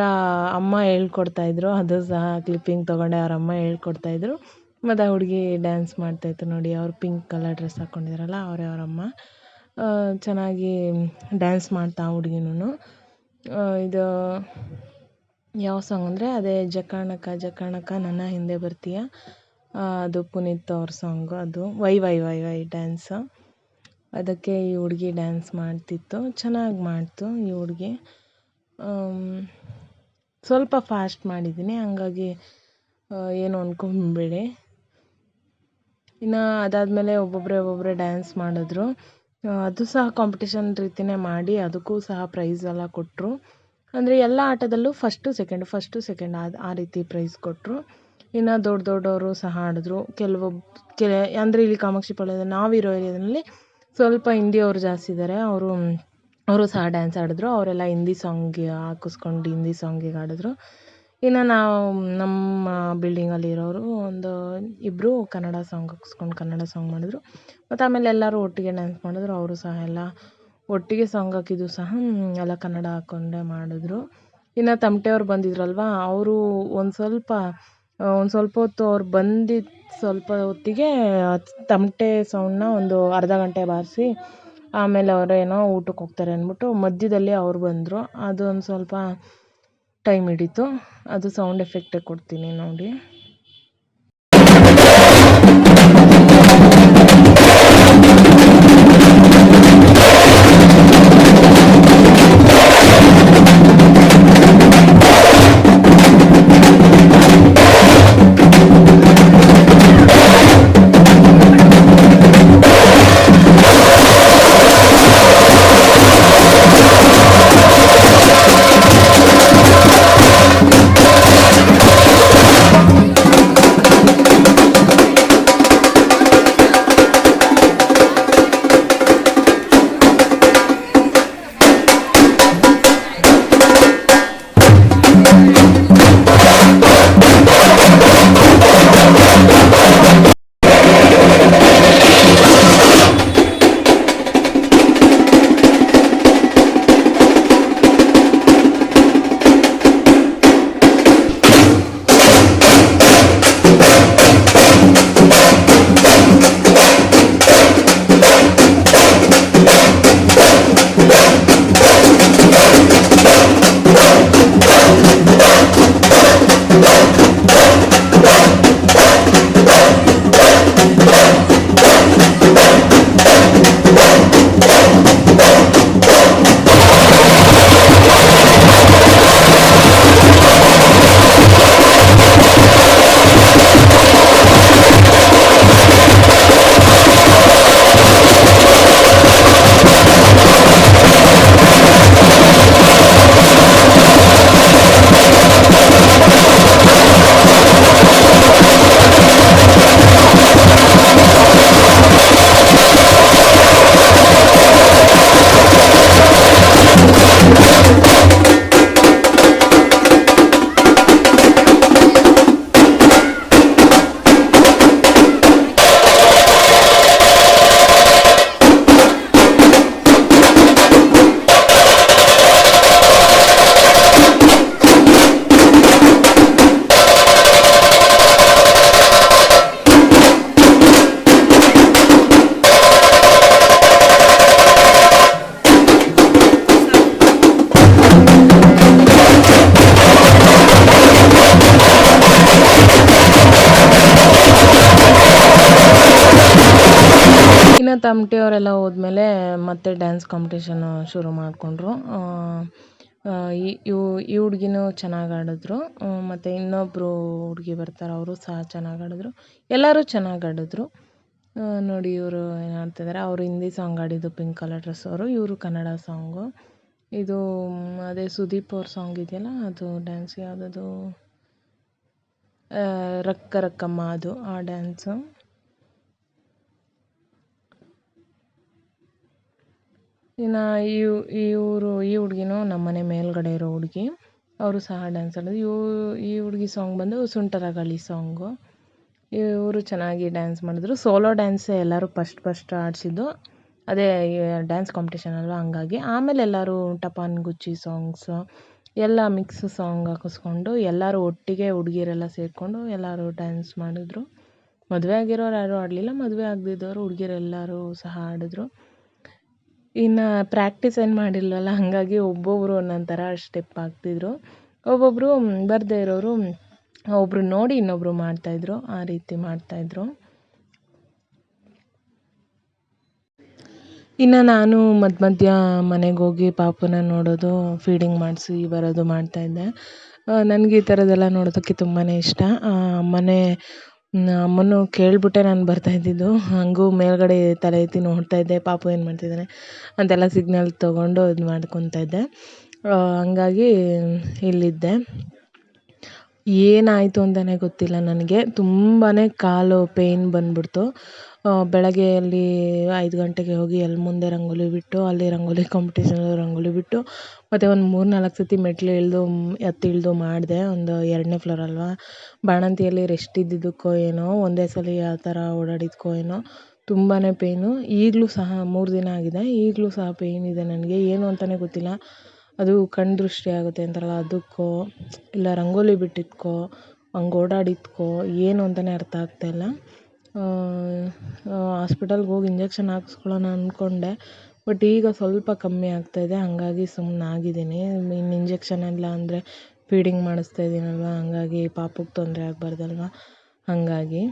ಅಮ್ಮ ಹೇಳ್ಕೊಡ್ತಾಯಿದ್ರು ಅದು ಸಹ ಕ್ಲಿಪ್ಪಿಂಗ್ ತೊಗೊಂಡೆ, ಅವ್ರ ಅಮ್ಮ ಹೇಳ್ಕೊಡ್ತಾಯಿದ್ರು ಮತ್ತು ಆ ಹುಡುಗಿ ಡ್ಯಾನ್ಸ್ ಮಾಡ್ತಾಯಿತ್ತು ನೋಡಿ, ಅವ್ರು ಪಿಂಕ್ ಕಲರ್ ಡ್ರೆಸ್ ಹಾಕ್ಕೊಂಡಿದ್ದಾರಲ್ಲ ಅವರೇ ಅವರಮ್ಮ ಚೆನ್ನಾಗಿ ಡ್ಯಾನ್ಸ್ ಮಾಡ್ತಾ ಹುಡ್ಗಿನೂ ಇದು ಯಾವ ಸಾಂಗ್ ಅಂದರೆ ಅದೇ ಜಕಾಣಕ ಜಕಾಣಕ, ನನ್ನ ಹಿಂದೆ ಬರ್ತೀಯ? ಅದು ಪುನೀತ್ ಅವ್ರ ಸಾಂಗು ಅದು why why why why dance ಅದಕ್ಕೆ ಈ ಹುಡುಗಿ ಡ್ಯಾನ್ಸ್ ಮಾಡ್ತಿತ್ತು, ಚೆನ್ನಾಗಿ ಮಾಡ್ತು ಈ ಹುಡುಗಿ. ಸ್ವಲ್ಪ ಫಾಸ್ಟ್ ಮಾಡಿದ್ದೀನಿ ಹಂಗಾಗಿ ಏನು ಅಂದ್ಕೊಂಬೇಡಿ ಇನ್ನು ಅದಾದಮೇಲೆ ಒಬ್ಬೊಬ್ಬರೇ ಒಬ್ಬೊಬ್ಬರೇ ಡ್ಯಾನ್ಸ್ ಮಾಡಿದ್ರು. ಅದು ಸಹ ಕಾಂಪಿಟೇಷನ್ ರೀತಿಯೇ ಮಾಡಿ ಅದಕ್ಕೂ ಸಹ ಪ್ರೈಸ್ ಎಲ್ಲ ಕೊಟ್ಟರು ಅಂದರೆ ಎಲ್ಲ ಆಟದಲ್ಲೂ ಫಸ್ಟು ಸೆಕೆಂಡ್ ಫಸ್ಟು ಸೆಕೆಂಡ್ ಅದು ಆ ರೀತಿ ಪ್ರೈಸ್ ಕೊಟ್ಟರು ಇನ್ನು ದೊಡ್ಡ ದೊಡ್ಡವರು ಸಹ ಆಡಿದ್ರು. ಕೆಲವೊಬ್ಬ ಕೆಲ, ಅಂದರೆ ಇಲ್ಲಿ ಕಾಮಾಕ್ಷಿ ಪಾಳ್ಯದ ನಾವಿರೋ ಏರಿಯಾದಲ್ಲಿ ಸ್ವಲ್ಪ ಹಿಂದಿಯವ್ರು ಜಾಸ್ತಿ ಇದ್ದಾರೆ ಅವರು ಅವರು ಸಹ ಡ್ಯಾನ್ಸ್ ಆಡಿದ್ರು. ಅವರೆಲ್ಲ ಹಿಂದಿ ಸಾಂಗ್ಗೆ ಹಾಕಿಸ್ಕೊಂಡು ಹಿಂದಿ ಸಾಂಗಿಗೆ ಆಡಿದ್ರು ಇನ್ನು ನಾವು ನಮ್ಮ ಬಿಲ್ಡಿಂಗಲ್ಲಿರೋರು ಒಂದು ಇಬ್ಬರು ಕನ್ನಡ ಸಾಂಗ್ ಹಾಕ್ಸ್ಕೊಂಡು ಕನ್ನಡ ಸಾಂಗ್ ಮಾಡಿದ್ರು. ಮತ್ತು ಆಮೇಲೆ ಎಲ್ಲರೂ ಒಟ್ಟಿಗೆ ಡ್ಯಾನ್ಸ್ ಮಾಡಿದ್ರು. ಅವರು ಸಹ ಎಲ್ಲ ಒಟ್ಟಿಗೆ ಸಾಂಗ್ ಹಾಕಿದ್ದು ಸಹ ಎಲ್ಲ ಕನ್ನಡ ಹಾಕ್ಕೊಂಡೇ ಮಾಡಿದ್ರು. ಇನ್ನು ತಮಟೆ ಅವ್ರು ಬಂದಿದ್ರಲ್ವಾ, ಅವರು ಒಂದು ಸ್ವಲ್ಪ ಒಂದು ಸ್ವಲ್ಪ ಹೊತ್ತು ಅವ್ರು ಬಂದಿದ್ದ ಸ್ವಲ್ಪ ಹೊತ್ತಿಗೆ ತಮಟೆ ಸೌಂಡನ್ನ ಒಂದು ಅರ್ಧ ಗಂಟೆ ಬಾರಿಸಿ ಆಮೇಲೆ ಅವರೇನೋ ಊಟಕ್ಕೆ ಹೋಗ್ತಾರೆ ಅಂದ್ಬಿಟ್ಟು ಮಧ್ಯದಲ್ಲಿ ಅವ್ರು ಬಂದರು. ಅದು ಒಂದು ಸ್ವಲ್ಪ ಟೈಮ್ ಹಿಡೀತು. ಅದು ಸೌಂಡ್ ಎಫೆಕ್ಟೇ ಕೊಡ್ತೀನಿ ನೋಡಿ. ಇನ್ನು ತಮಟೆಯವರೆಲ್ಲ ಹೋದ್ಮೇಲೆ ಮತ್ತೆ ಡ್ಯಾನ್ಸ್ ಕಾಂಪಿಟೇಷನ್ನು ಶುರು ಮಾಡಿಕೊಂಡ್ರು. ಈ, ಇವು, ಈ ಹುಡ್ಗಿನೂ ಚೆನ್ನಾಗಿ ಆಡಿದ್ರು. ಮತ್ತು ಇನ್ನೊಬ್ಬರು ಹುಡುಗಿ ಬರ್ತಾರೆ, ಅವರು ಸಹ ಚೆನ್ನಾಗಿ ಆಡಿದ್ರು. ಎಲ್ಲರೂ ಚೆನ್ನಾಗಿ ಆಡಿದ್ರು. ನೋಡಿ ಇವರು ಏನು ಆಡ್ತಿದ್ದಾರೆ ಅವರು ಹಿಂದಿ ಸಾಂಗ್ ಆಡಿದ್ದು ಪಿಂಕ್ ಕಲರ್ ಡ್ರೆಸ್ ಅವರು. ಇವರು ಕನ್ನಡ ಸಾಂಗು ಇದು ಅದೇ ಸುದೀಪ್ ಅವ್ರ ಸಾಂಗ್ ಇದೆಯಲ್ಲ, ಅದು ಡ್ಯಾನ್ಸ್ ಯಾವುದದು? ರಕ್ಕ ರಕ್ಕಮ್ಮ ಅದು, ಆ ಡ್ಯಾನ್ಸು ಇನ್ನು ಇವು ಇವರು ಈ ಹುಡ್ಗಿನೂ ನಮ್ಮ ಮನೆ ಮೇಲುಗಡೆ ಇರೋ ಹುಡ್ಗಿ. ಅವರು ಸಹ ಡ್ಯಾನ್ಸ್ ಆಡೋದು. ಇವು, ಈ ಹುಡುಗಿ ಸಾಂಗ್ ಬಂದು ಸುಂಟರಗಾಳಿ ಸಾಂಗು ಇವರು ಚೆನ್ನಾಗಿ ಡ್ಯಾನ್ಸ್ ಮಾಡಿದ್ರು. ಸೋಲೋ ಡ್ಯಾನ್ಸೇ ಎಲ್ಲರೂ ಫಸ್ಟ್ ಫಸ್ಟ್ ಆಡಿಸಿದ್ದು. ಅದೇ ಡ್ಯಾನ್ಸ್ ಕಾಂಪಿಟೇಷನ್ ಅಲ್ವಾ, ಹಂಗಾಗಿ. ಆಮೇಲೆ ಎಲ್ಲರೂ ಟಪಾನ್ ಗುಚ್ಚಿ ಸಾಂಗ್ಸು ಎಲ್ಲ ಮಿಕ್ಸ್ ಸಾಂಗ್ ಹಾಕಿಸ್ಕೊಂಡು, ಎಲ್ಲರೂ ಒಟ್ಟಿಗೆ ಹುಡುಗಿಯರೆಲ್ಲ ಸೇರಿಕೊಂಡು ಎಲ್ಲರೂ ಡ್ಯಾನ್ಸ್ ಮಾಡಿದ್ರು. ಮದುವೆ ಆಗಿರೋರು ಯಾರೂ ಆಡಲಿಲ್ಲ. ಮದುವೆ ಆಗದಿದ್ದವರು ಹುಡುಗಿಯರೆಲ್ಲರೂ ಸಹ ಆಡಿದ್ರು. ಇನ್ನು ಪ್ರಾಕ್ಟೀಸ್ ಏನು ಮಾಡಿಲ್ವಲ್ಲ, ಹಾಗಾಗಿ ಒಬ್ಬೊಬ್ಬರು ಒಂದೊಂದು ಸ್ಟೆಪ್ ಹಾಕ್ತಿದ್ರು. ಒಬ್ಬೊಬ್ಬರು ಬರದೇ ಇರೋರು ಒಬ್ಬರು ನೋಡಿ ಇನ್ನೊಬ್ಬರು ಮಾಡ್ತಾಯಿದ್ರು ಆ ರೀತಿ ಮಾಡ್ತಾಯಿದ್ರು ಇನ್ನು ನಾನು ಮಧ್ಯ ಮಧ್ಯ ಮನೆಗೆ ಹೋಗಿ ಪಾಪುನ ನೋಡೋದು ಫೀಡಿಂಗ್ ಮಾಡಿಸಿ ಬರೋದು ಮಾಡ್ತಾಯಿದ್ದೆ ನನಗೆ ಈ ಥರದ್ದೆಲ್ಲ ನೋಡೋದಕ್ಕೆ ತುಂಬಾ ಇಷ್ಟ. ಅಮ್ಮನೇ ಕೇಳಿಬಿಟ್ಟೆ ನಾನು ಬರ್ತಾ ಇದ್ದಿದ್ದು. ಹಾಗೂ ಮೇಲ್ಗಡೆ ತಲೆ ಎತ್ತಿ ನೋಡ್ತಾಯಿದ್ದೆ ಪಾಪು ಏನು ಮಾಡ್ತಿದ್ದಾನೆ ಅಂತೆಲ್ಲ ಸಿಗ್ನಲ್ ತೊಗೊಂಡು ಇದು ಮಾಡ್ಕೊತಾ ಇದ್ದೆ. ಹಂಗಾಗಿ ಇಲ್ಲಿದ್ದೆ. ಏನಾಯಿತು ಅಂತಲೇ ಗೊತ್ತಿಲ್ಲ ನನಗೆ. ತುಂಬಾ ಕಾಲು ಪೇಯ್ನ್ ಬಂದುಬಿಡ್ತು. ಬೆಳಗ್ಗೆ ಅಲ್ಲಿ ಐದು ಗಂಟೆಗೆ ಹೋಗಿ ಅಲ್ಲಿ ಮುಂದೆ ರಂಗೋಲಿ ಬಿಟ್ಟು, ಅಲ್ಲಿ ರಂಗೋಲಿ ಕಾಂಪಿಟೇಷನಲ್ಲಿ ರಂಗೋಲಿ ಬಿಟ್ಟು, ಮತ್ತು ಒಂದು ಮೂರು ನಾಲ್ಕು ಸತಿ ಮೆಟ್ಲು ಇಳಿದು ಹತ್ತಿ ಇಳಿದು ಮಾಡಿದೆ. ಒಂದು ಎರಡನೇ ಫ್ಲೋರ್ ಅಲ್ವಾ? ಬಾಣಂತಿಯಲ್ಲಿ ರೆಸ್ಟ್ ಇದ್ದಿದ್ದಕ್ಕೋ ಏನೋ, ಒಂದೇ ಸಲ ಆ ಥರ ಓಡಾಡಿದ್ದಕ್ಕೋ ಏನೋ ತುಂಬಾ ಪೇಯ್ನು ಈಗಲೂ ಸಹ ಮೂರು ದಿನ ಆಗಿದೆ. ಈಗಲೂ ಸಹ ಪೇಯ್ನ್ ಇದೆ ನನಗೆ. ಏನು ಅಂತಲೇ ಗೊತ್ತಿಲ್ಲ. ಅದು ಕಣ್ಣು ದೃಷ್ಟಿ ಆಗುತ್ತೆ ಅಂತಾರಲ್ಲ, ಅದಕ್ಕೋ, ಇಲ್ಲ ರಂಗೋಲಿ ಬಿಟ್ಟಿದ್ದಕ್ಕೋ ಹಂಗೆ ಓಡಾಡಿದ್ದಕ್ಕೋ ಏನು ಅಂತಲೇ ಅರ್ಥ ಆಗ್ತಾಯಿಲ್ಲ ಹಾಸ್ಪಿಟಲ್ಗೆ ಹೋಗಿ ಇಂಜೆಕ್ಷನ್ ಹಾಕ್ಸ್ಕೊಳ್ಳೋಣ ಅಂದ್ಕೊಂಡೆ ಬಟ್ ಈಗ ಸ್ವಲ್ಪ ಕಮ್ಮಿ ಆಗ್ತಾಯಿದೆ ಹಾಗಾಗಿ ಸುಮ್ಮನಾಗಿದ್ದೀನಿ ಇನ್ನು ಇಂಜೆಕ್ಷನ್ ಎಲ್ಲ ಅಂದರೆ ಫೀಡಿಂಗ್ ಮಾಡಿಸ್ತಾ ಇದ್ದೀನಲ್ವ ಹಾಗಾಗಿ ಪಾಪುಗೆ ತೊಂದರೆ ಆಗಬಾರ್ದಲ್ವ? ಹಾಗಾಗಿ.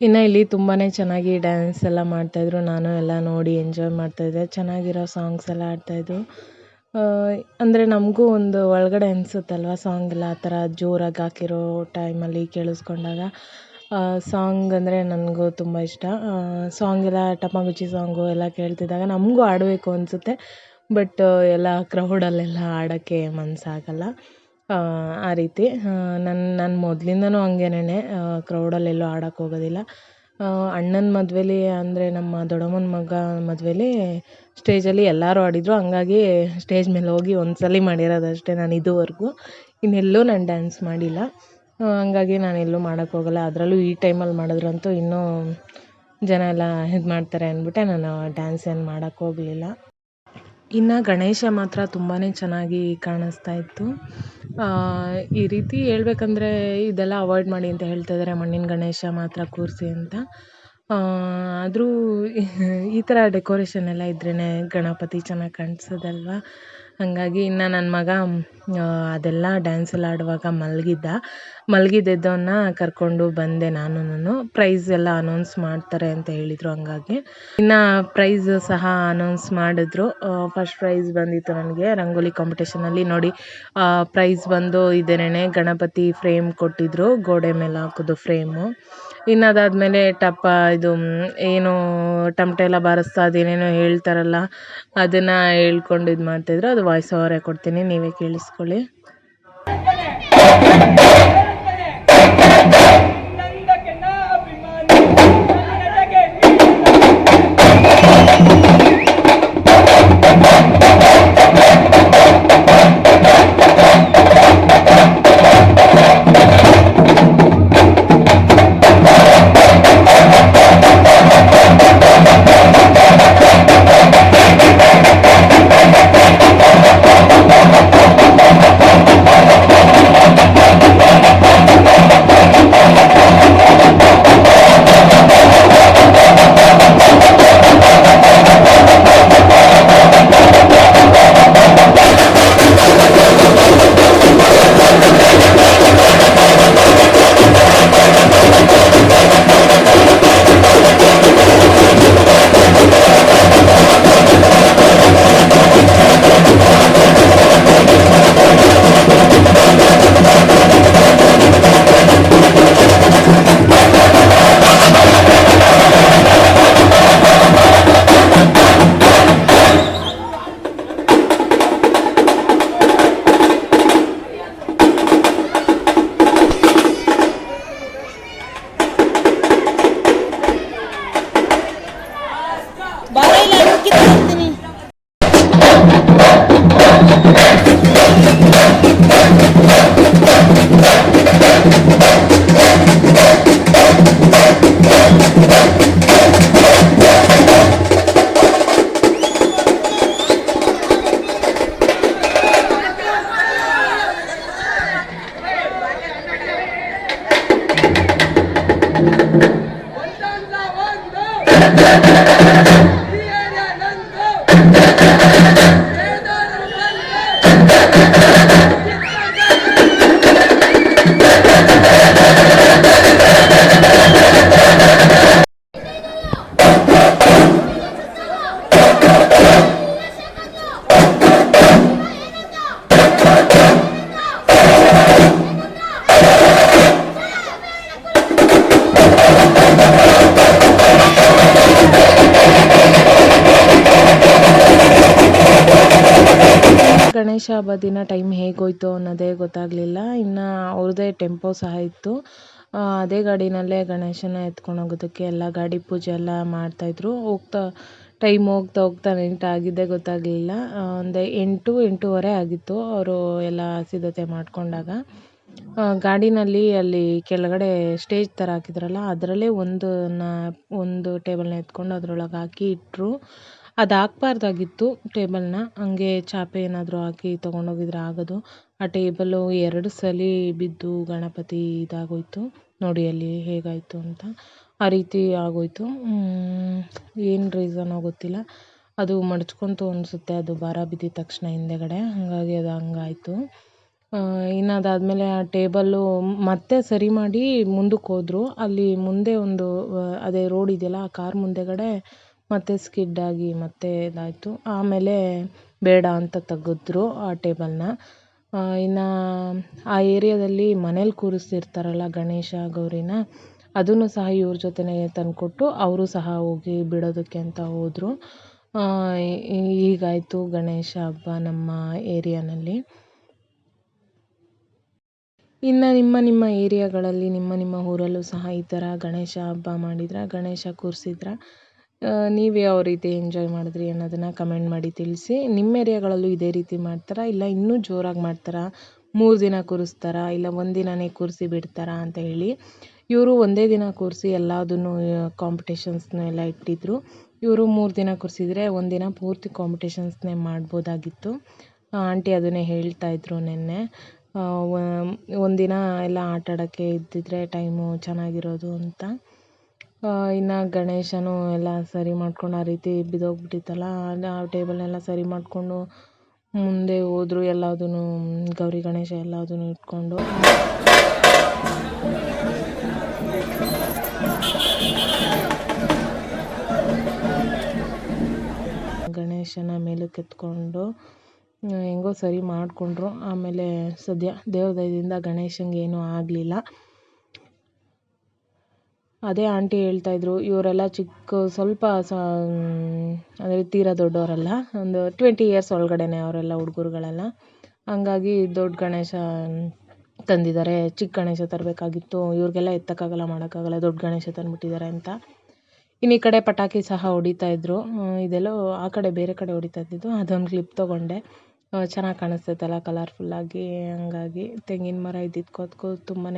ಇನ್ನು ಇಲ್ಲಿ ತುಂಬಾ ಚೆನ್ನಾಗಿ ಡ್ಯಾನ್ಸ್ ಎಲ್ಲ ಮಾಡ್ತಾಯಿದ್ರು ನಾನು ಎಲ್ಲ ನೋಡಿ ಎಂಜಾಯ್ ಮಾಡ್ತಾಯಿದ್ದೆ ಚೆನ್ನಾಗಿರೋ ಸಾಂಗ್ಸ್ ಎಲ್ಲ ಆಡ್ತಾಯಿದ್ರು ಅಂದರೆ ನಮಗೂ ಒಂದು ಒಳಗಡೆ ಅನಿಸುತ್ತಲ್ವ ಸಾಂಗ್ ಎಲ್ಲ? ಆ ಥರ ಜೋರಾಗಿ ಹಾಕಿರೋ ಟೈಮಲ್ಲಿ ಕೇಳಿಸ್ಕೊಂಡಾಗ. ಸಾಂಗ್ ಅಂದರೆ ನನಗೂ ತುಂಬ ಇಷ್ಟ. ಸಾಂಗ್ ಎಲ್ಲ ಟಪ್ಪಾಂಗುಚ್ಚಿ ಸಾಂಗು ಎಲ್ಲ ಕೇಳ್ತಿದ್ದಾಗ ನಮಗೂ ಆಡಬೇಕು ಅನಿಸುತ್ತೆ. ಬಟ್ ಎಲ್ಲ ಕ್ರೌಡಲ್ಲೆಲ್ಲ ಆಡೋಕ್ಕೆ ಮನಸ್ಸಾಗಲ್ಲ ಆ ರೀತಿ. ನನ್ನ ನಾನು ಮೊದಲಿಂದನೂ ಹಂಗೇನೆ ಕ್ರೌಡಲ್ಲೆಲ್ಲೂ ಆಡೋಕ್ಕೆ ಹೋಗೋದಿಲ್ಲ. ಅಣ್ಣನ ಮದುವೇಲಿ ಅಂದರೆ ನಮ್ಮ ದೊಡ್ಡಮ್ಮನ ಮಗ ಮದುವೇಲಿ ಸ್ಟೇಜಲ್ಲಿ ಎಲ್ಲರೂ ಆಡಿದರು ಹಂಗಾಗಿ ಸ್ಟೇಜ್ ಮೇಲೆ ಹೋಗಿ ಒಂದು ಸಲ ಮಾಡಿರೋದು ಅಷ್ಟೇ ನಾನು ಇದುವರೆಗೂ. ಇನ್ನೆಲ್ಲೂ ನಾನು ಡ್ಯಾನ್ಸ್ ಮಾಡಿಲ್ಲ. ಹಂಗಾಗಿ ನಾನು ಎಲ್ಲೂ ಮಾಡೋಕ್ಕೆ ಹೋಗಲ್ಲ. ಅದರಲ್ಲೂ ಈ ಟೈಮಲ್ಲಿ ಮಾಡಿದ್ರಂತೂ ಇನ್ನೂ ಜನ ಎಲ್ಲ ಇದು ಮಾಡ್ತಾರೆ ಅಂದ್ಬಿಟ್ಟೆ ನಾನು ಡ್ಯಾನ್ಸ್ ಏನು ಮಾಡೋಕ್ಕೆ ಹೋಗಲಿಲ್ಲ. ಇನ್ನು ಗಣೇಶ ಮಾತ್ರ ತುಂಬಾ ಚೆನ್ನಾಗಿ ಕಾಣಿಸ್ತಾ ಇತ್ತು. ಈ ರೀತಿ ಹೇಳ್ಬೇಕಂದ್ರೆ ಇದೆಲ್ಲ ಅವಾಯ್ಡ್ ಮಾಡಿ ಅಂತ ಹೇಳ್ತಾ ಇದ್ದಾರೆ ಮಣ್ಣಿನ ಗಣೇಶ ಮಾತ್ರ ಕೂರಿಸಿ ಅಂತ. ಆದರೂ ಈ ಥರ ಡೆಕೋರೇಷನ್ ಎಲ್ಲ ಇದ್ರೇ ಗಣಪತಿ ಚೆನ್ನಾಗಿ ಕಾಣಿಸೋದಲ್ವ? ಹಾಗಾಗಿ ಇನ್ನು ನನ್ನ ಮಗ ಅದೆಲ್ಲ ಡ್ಯಾನ್ಸ್ ಎಲ್ಲ ಆಡುವಾಗ ಮಲಗಿದ್ದ. ಮಲಗಿದ್ದವನ್ನ ಕರ್ಕೊಂಡು ಬಂದೆ ನಾನು ಪ್ರೈಸ್ ಎಲ್ಲ ಅನೌನ್ಸ್ ಮಾಡ್ತಾರೆ ಅಂತ ಹೇಳಿದರು ಹಂಗಾಗಿ. ಇನ್ನು ಪ್ರೈಸ್ ಸಹ ಅನೌನ್ಸ್ ಮಾಡಿದ್ರು. ಫಸ್ಟ್ ಪ್ರೈಸ್ ಬಂದಿತ್ತು ನನಗೆ ರಂಗೋಲಿ ಕಾಂಪಿಟೇಷನಲ್ಲಿ ನೋಡಿ ಪ್ರೈಸ್ ಬಂದು ಇದೇನೇ ಗಣಪತಿ ಫ್ರೇಮ್ ಕೊಟ್ಟಿದ್ದರು ಗೋಡೆ ಮೇಲೆ ಹಾಕೋದು ಫ್ರೇಮು ಇನ್ನು ಅದಾದಮೇಲೆ ಟಪ್ಪ ಇದು ಏನು ಟಮಟೆ ಎಲ್ಲ ಬಾರಿಸ್ತಾ ಅದೇನೇನೋ ಹೇಳ್ತಾರಲ್ಲ, ಅದನ್ನು ಹೇಳ್ಕೊಂಡು ಇದು ಮಾಡ್ತಾಯಿದ್ರು ಅದು ವಾಯ್ಸ್ ಓವರೇ ಕೊಡ್ತೀನಿ, ನೀವೇ ಕೇಳಿಸ್ಕೊಳ್ಳಿ. ಹಬ್ಬ ದಿನ ಟೈಮ್ ಹೇಗೋಯ್ತು ಅನ್ನೋದೇ ಗೊತ್ತಾಗಲಿಲ್ಲ. ಇನ್ನು ಅವ್ರದ್ದೇ ಟೆಂಪೋ ಸಹ ಇತ್ತು. ಅದೇ ಗಾಡಿನಲ್ಲೇ ಗಣೇಶನ ಎತ್ಕೊಂಡು ಹೋಗೋದಕ್ಕೆ ಎಲ್ಲ ಗಾಡಿ ಪೂಜೆ ಎಲ್ಲ ಮಾಡ್ತಾಯಿದ್ರು ಹೋಗ್ತಾ ಟೈಮ್ ಹೋಗ್ತಾ ಹೋಗ್ತಾ ಆಗಿದ್ದೇ ಗೊತ್ತಾಗಲಿಲ್ಲ. ಒಂದು ಎಂಟು, ಎಂಟೂವರೆ ಆಗಿತ್ತು ಅವರು ಎಲ್ಲ ಸಿದ್ಧತೆ ಮಾಡಿಕೊಂಡಾಗ. ಗಾಡಿನಲ್ಲಿ ಅಲ್ಲಿ ಕೆಳಗಡೆ ಸ್ಟೇಜ್ ಥರ ಹಾಕಿದ್ರಲ್ಲ, ಅದರಲ್ಲೇ ಒಂದು ಒಂದು ಟೇಬಲ್ನ ಎತ್ಕೊಂಡು ಅದರೊಳಗೆ ಹಾಕಿ ಇಟ್ಟರು ಅದು ಹಾಕ್ಬಾರ್ದಾಗಿತ್ತು ಟೇಬಲ್ನ. ಹಂಗೆ ಚಾಪೆ ಏನಾದರೂ ಹಾಕಿ ತೊಗೊಂಡೋಗಿದ್ರೆ ಆಗೋದು. ಆ ಟೇಬಲು ಎರಡು ಸಲ ಬಿದ್ದು ಗಣಪತಿ ಇದಾಗೋಯ್ತು. ನೋಡಿ ಅಲ್ಲಿ ಹೇಗಾಯಿತು ಅಂತ. ಆ ರೀತಿ ಆಗೋಯಿತು. ಏನು ರೀಸನೋ ಗೊತ್ತಿಲ್ಲ. ಅದು ಮಡ್ಚ್ಕೊಂತು ಅನಿಸುತ್ತೆ. ಅದು ಭಾರ ಬಿದ್ದಿದ ತಕ್ಷಣ ಹಿಂದೆಗಡೆ. ಹಾಗಾಗಿ ಅದು ಹಂಗಾಯಿತು. ಇನ್ನು ಅದಾದಮೇಲೆ ಆ ಟೇಬಲ್ಲು ಮತ್ತೆ ಸರಿ ಮಾಡಿ ಮುಂದಕ್ಕೆ ಹೋದರು. ಅಲ್ಲಿ ಮುಂದೆ ಒಂದು, ಅದೇ ರೋಡ್ ಇದೆಯಲ್ಲ, ಆ ಕಾರ್ ಮುಂದೆಗಡೆ ಮತ್ತೆ ಸ್ಕಿಡ್ ಆಗಿ ಮತ್ತೆ ಇದಾಯಿತು. ಆಮೇಲೆ ಬೇಡ ಅಂತ ತೆಗೆದ್ರು ಆ ಟೇಬಲ್ನ. ಇನ್ನು ಆ ಏರಿಯಾದಲ್ಲಿ ಮನೇಲಿ ಕೂರಿಸ್ತಿರ್ತಾರಲ್ಲ ಗಣೇಶ, ಗೌರಿನ, ಅದನ್ನು ಸಹ ಇವ್ರ ಜೊತೆನೇ ತಂದುಕೊಟ್ಟು ಅವರು ಸಹ ಹೋಗಿ ಬಿಡೋದಕ್ಕೆ ಅಂತ ಹೋದರು. ಈಗಾಯಿತು ಗಣೇಶ ಹಬ್ಬ ನಮ್ಮ ಏರಿಯಾನಲ್ಲಿ. ಇನ್ನು ನಿಮ್ಮ ನಿಮ್ಮ ಏರಿಯಾಗಳಲ್ಲಿ ನಿಮ್ಮ ನಿಮ್ಮ ಊರಲ್ಲೂ ಸಹ ಈ ಥರ ಗಣೇಶ ಹಬ್ಬ ಮಾಡಿದ್ರೆ? ಗಣೇಶ ಕೂರಿಸಿದ್ರ? ನೀವು ಯಾವ ರೀತಿ ಎಂಜಾಯ್ ಮಾಡಿದ್ರಿ ಅನ್ನೋದನ್ನು ಕಮೆಂಟ್ ಮಾಡಿ ತಿಳಿಸಿ. ನಿಮ್ಮ ಏರಿಯಾಗಳಲ್ಲೂ ಇದೇ ರೀತಿ ಮಾಡ್ತಾರಾ? ಇಲ್ಲ ಇನ್ನೂ ಜೋರಾಗಿ ಮಾಡ್ತಾರಾ? ಮೂರು ದಿನ ಕೂರಿಸ್ತಾರಾ? ಇಲ್ಲ ಒಂದು ದಿನವೇ ಕೂರಿಸಿ ಬಿಡ್ತಾರಾ ಅಂತ ಹೇಳಿ. ಇವರು ಒಂದೇ ದಿನ ಕೂರಿಸಿ ಎಲ್ಲದನ್ನು ಕಾಂಪಿಟೇಷನ್ಸ್ನ ಎಲ್ಲ ಇಟ್ಟಿದ್ರು. ಇವರು ಮೂರು ದಿನ ಕೂರಿಸಿದ್ರೆ ಒಂದಿನ ಪೂರ್ತಿ ಕಾಂಪಿಟೇಷನ್ಸ್ನೇ ಮಾಡ್ಬೋದಾಗಿತ್ತು. ಆಂಟಿ ಅದನ್ನೇ ಹೇಳ್ತಾ ಇದ್ರು ನಿನ್ನೆ. ಒಂದಿನ ಎಲ್ಲ ಆಟಾಡೋಕ್ಕೆ ಇದ್ದಿದ್ರೆ ಟೈಮು ಚೆನ್ನಾಗಿರೋದು ಅಂತ. ಇನ್ನು ಗಣೇಶನೂ ಎಲ್ಲ ಸರಿ ಮಾಡ್ಕೊಂಡು ಆ ರೀತಿ ಬಿದ್ದೋಗ್ಬಿಟ್ಟಿತ್ತಲ್ಲ, ಆ ಟೇಬಲ್ನೆಲ್ಲ ಸರಿ ಮಾಡಿಕೊಂಡು ಮುಂದೆ ಹೋದ್ರು ಎಲ್ಲದೂ ಗೌರಿ ಗಣೇಶ ಎಲ್ಲದನ್ನೂ ಇಟ್ಕೊಂಡು. ಗಣೇಶನ ಮೇಲಕ್ಕೆ ಎತ್ಕೊಂಡು ಹೆಂಗೋ ಸರಿ ಮಾಡಿಕೊಂಡ್ರು. ಆಮೇಲೆ ಸದ್ಯ ದೇವ್ರ ದಯದಿಂದ ಗಣೇಶಂಗೆ ಏನೂ ಆಗಲಿಲ್ಲ. ಅದೇ ಆಂಟಿ ಹೇಳ್ತಾಯಿದ್ರು ಇವರೆಲ್ಲ ಚಿಕ್ಕ, ಸ್ವಲ್ಪ ಸ, ಅಂದರೆ ತೀರಾ ದೊಡ್ಡವರಲ್ಲ, ಒಂದು ಟ್ವೆಂಟಿ ಇಯರ್ಸ್ ಒಳಗಡೆನೆ ಅವರೆಲ್ಲ ಹುಡುಗರುಗಳೆಲ್ಲ. ಹಂಗಾಗಿ ದೊಡ್ಡ ಗಣೇಶ ತಂದಿದ್ದಾರೆ, ಚಿಕ್ಕ ಗಣೇಶ ತರಬೇಕಾಗಿತ್ತು, ಇವ್ರಿಗೆಲ್ಲ ಎತ್ತಕ್ಕಾಗಲ್ಲ, ಮಾಡೋಕ್ಕಾಗಲ್ಲ, ದೊಡ್ಡ ಗಣೇಶ ತಂದುಬಿಟ್ಟಿದ್ದಾರೆ ಅಂತ. ಇನ್ನು ಈ ಕಡೆ ಪಟಾಕಿ ಸಹ ಹೊಡಿತಾ ಇದ್ದರು ಇದೆಲ್ಲೋ ಆ ಕಡೆ ಬೇರೆ ಕಡೆ ಹೊಡಿತಾ ಇದ್ದಿದ್ದು, ಅದೊಂದು ಕ್ಲಿಪ್ ತೊಗೊಂಡೆ. ಚೆನ್ನಾಗಿ ಕಾಣಿಸ್ತೈತಲ್ಲ ಕಲರ್ಫುಲ್ಲಾಗಿ ಹಂಗಾಗಿ ತೆಂಗಿನ ಮರ ಇದ್ದಿದ್ದಕ್ಕೂ ತುಂಬಾ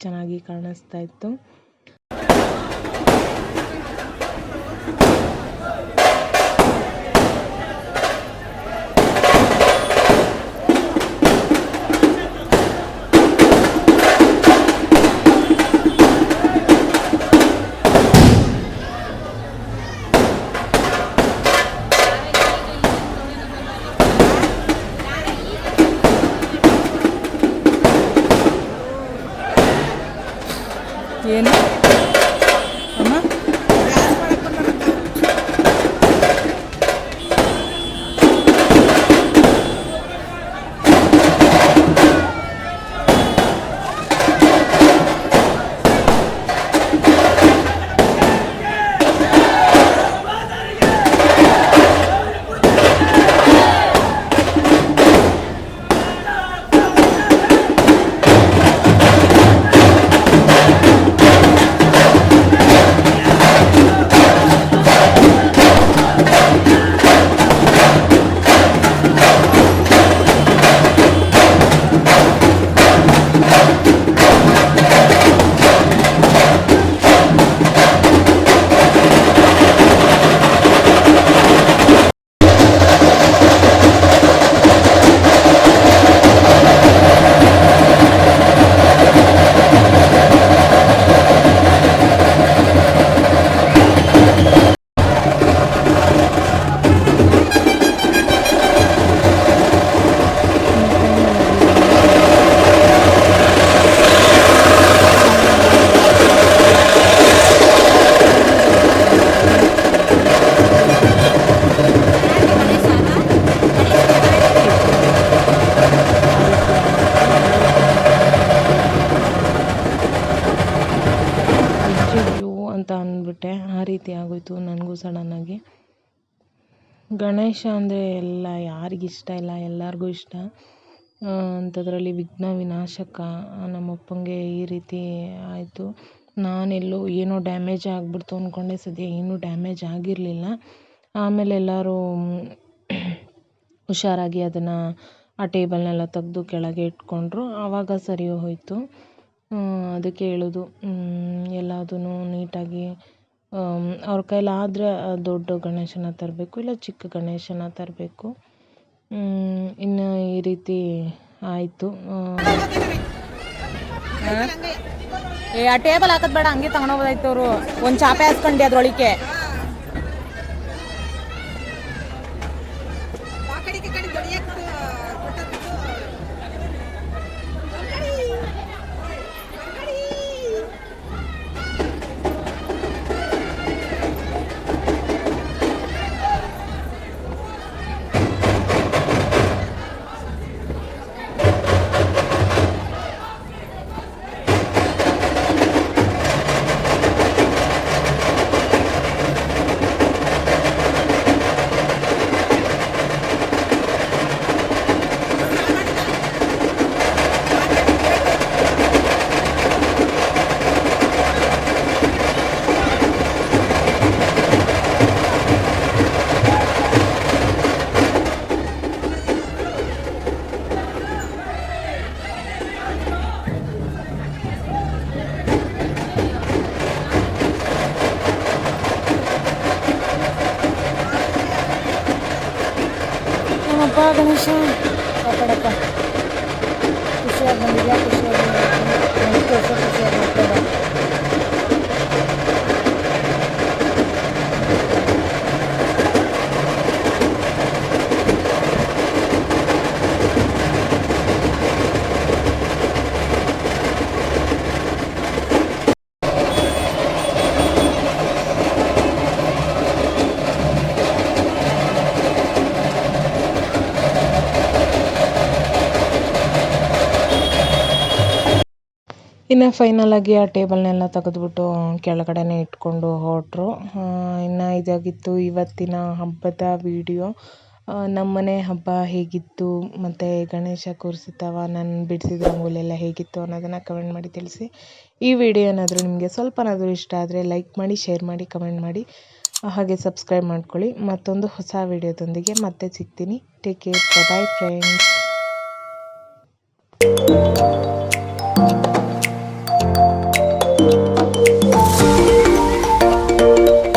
ಚೆನ್ನಾಗಿ ಕಾಣಿಸ್ತಾ ಇತ್ತು. ಗಣೇಶ ಅಂದರೆ ಎಲ್ಲ ಯಾರಿಗಿಷ್ಟ ಇಲ್ಲ, ಎಲ್ಲರಿಗೂ ಇಷ್ಟ. ಅಂಥದ್ರಲ್ಲಿ ವಿಘ್ನ ವಿನಾಶಕ ನಮ್ಮ ಅಪ್ಪನಿಗೆ ಈ ರೀತಿ ಆಯಿತು. ನಾನೆಲ್ಲೋ ಏನೋ ಡ್ಯಾಮೇಜ್ ಆಗಿಬಿಡ್ತು ಅಂದ್ಕೊಂಡೆ ಸದ್ಯ ಏನೂ ಡ್ಯಾಮೇಜ್ ಆಗಿರಲಿಲ್ಲ. ಆಮೇಲೆ ಎಲ್ಲರೂ ಹುಷಾರಾಗಿ ಅದನ್ನು ಆ ಟೇಬಲ್ನೆಲ್ಲ ತೆಗೆದು ಕೆಳಗೆ ಇಟ್ಕೊಂಡ್ರು. ಆವಾಗ ಸರಿ ಹೋಯಿತು. ಅದಕ್ಕೆ ಹೇಳೋದು ಎಲ್ಲದನ್ನೂ ನೀಟಾಗಿ ಅವ್ರ ಕೈಲಾದರೆ ದೊಡ್ಡ ಗಣೇಶನ ತರಬೇಕು, ಇಲ್ಲ ಚಿಕ್ಕ ಗಣೇಶನ ತರಬೇಕು. ಇನ್ನು ಈ ರೀತಿ ಆಯಿತು. ಏ, ಆ ಟೇಬಲ್ ಹಾಕೋದು ಬೇಡ ಹಂಗೆ ತಗೊಂಡೋಗೋದಾಯ್ತು ಅವರು. ಒಂದು ಚಾಪೆ ಹಾಸ್ಕೊಂಡಿ ಅದ್ರೊಳಗೆ ಇನ್ನು ಫೈನಲಾಗಿ ಆ ಟೇಬಲ್ನೆಲ್ಲ ತೆಗೆದ್ಬಿಟ್ಟು ಕೆಳಗಡೆನೇ ಇಟ್ಕೊಂಡು ಹೊರಟ್ರು. ಇನ್ನು ಇದಾಗಿತ್ತು ಇವತ್ತಿನ ಹಬ್ಬದ ವೀಡಿಯೋ ನಮ್ಮನೆ ಹಬ್ಬ ಹೇಗಿತ್ತು, ಮತ್ತು ಗಣೇಶ ಕೂರಿಸಿತವ ನಾನು ಬಿಡಿಸಿದ ರಂಗೋಲಿ ಹೇಗಿತ್ತು ಅನ್ನೋದನ್ನು ಕಮೆಂಟ್ ಮಾಡಿ ತಿಳಿಸಿ. ಈ ವಿಡಿಯೋ ಏನಾದರೂ ನಿಮಗೆ ಸ್ವಲ್ಪನಾದರೂ ಇಷ್ಟ ಆದರೆ ಲೈಕ್ ಮಾಡಿ ಶೇರ್ ಮಾಡಿ ಕಮೆಂಟ್ ಮಾಡಿ. ಹಾಗೆ ಸಬ್ಸ್ಕ್ರೈಬ್ ಮಾಡ್ಕೊಳ್ಳಿ. ಮತ್ತೊಂದು ಹೊಸ ವಿಡಿಯೋದೊಂದಿಗೆ ಮತ್ತೆ ಸಿಗ್ತೀನಿ. Take care bye friends